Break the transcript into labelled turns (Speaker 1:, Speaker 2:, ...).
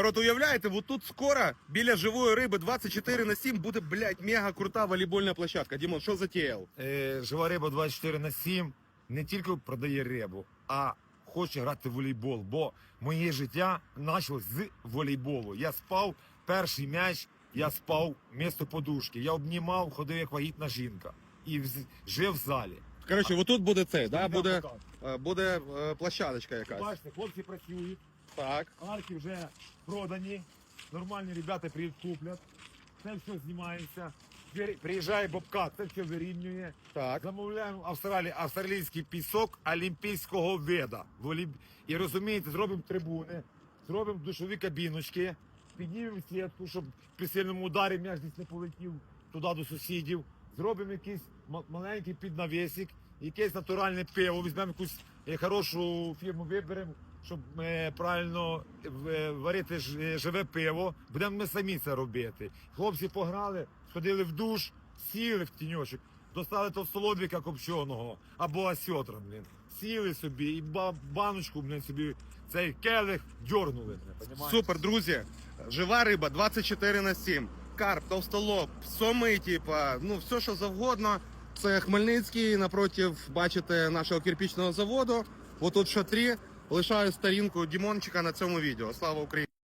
Speaker 1: Народ, уявляєте, вот тут скоро біля живої риби 24 на 7 буде, блядь, мега крута волейбольна площадка. Дімон, що затіяв?
Speaker 2: Е, жива риба 24 на 7 не тільки продає рибу, а хоче грати в волейбол. Бо моє життя почалось з волейболу. Я спав перший м'яч, я спав місто подушки. Я обнімав, ходив як вагітна жінка. І вз- жив в залі.
Speaker 1: Коротше, вот тут буде цей, да,
Speaker 2: Я
Speaker 1: буде, е, буде е, площадочка якась.
Speaker 2: Бачите, хлопці працюють,
Speaker 1: Так.
Speaker 2: арки вже продані, нормальні ребята приїдуть, куплять. Це все знімається. Приїжджає бобкат, це все вирівнює.
Speaker 1: Так.
Speaker 2: Замовляємо в Австралії австралійський пісок олімпійського вида. В Олімп- І розумієте, зробимо трибуни, зробимо душові кабіночки, піднімемо сітку, щоб при сильному ударі м'яч десь не полетів туди до сусідів. Зробимо якийсь маленький піднавісик, якесь натуральне пиво, візьмемо якусь е, хорошу фірму, виберемо, щоб е, правильно е, варити е, живе пиво. Будемо ми самі це робити. Хлопці пограли, сходили в душ, сіли в тіньочок, достали товстолобіка копченого або осьотра, блін. Сіли собі і ба- баночку, блін, собі цей келих дьорнули.
Speaker 1: Супер, друзі. Жива риба 24 на 7. Карп, товстолоб, соми, типа, ну все, що завгодно. Це Хмельницький напротив, бачите, нашого кирпічного заводу. Отут шатрі лишаю сторінку Дімончика на цьому відео. Слава Україні!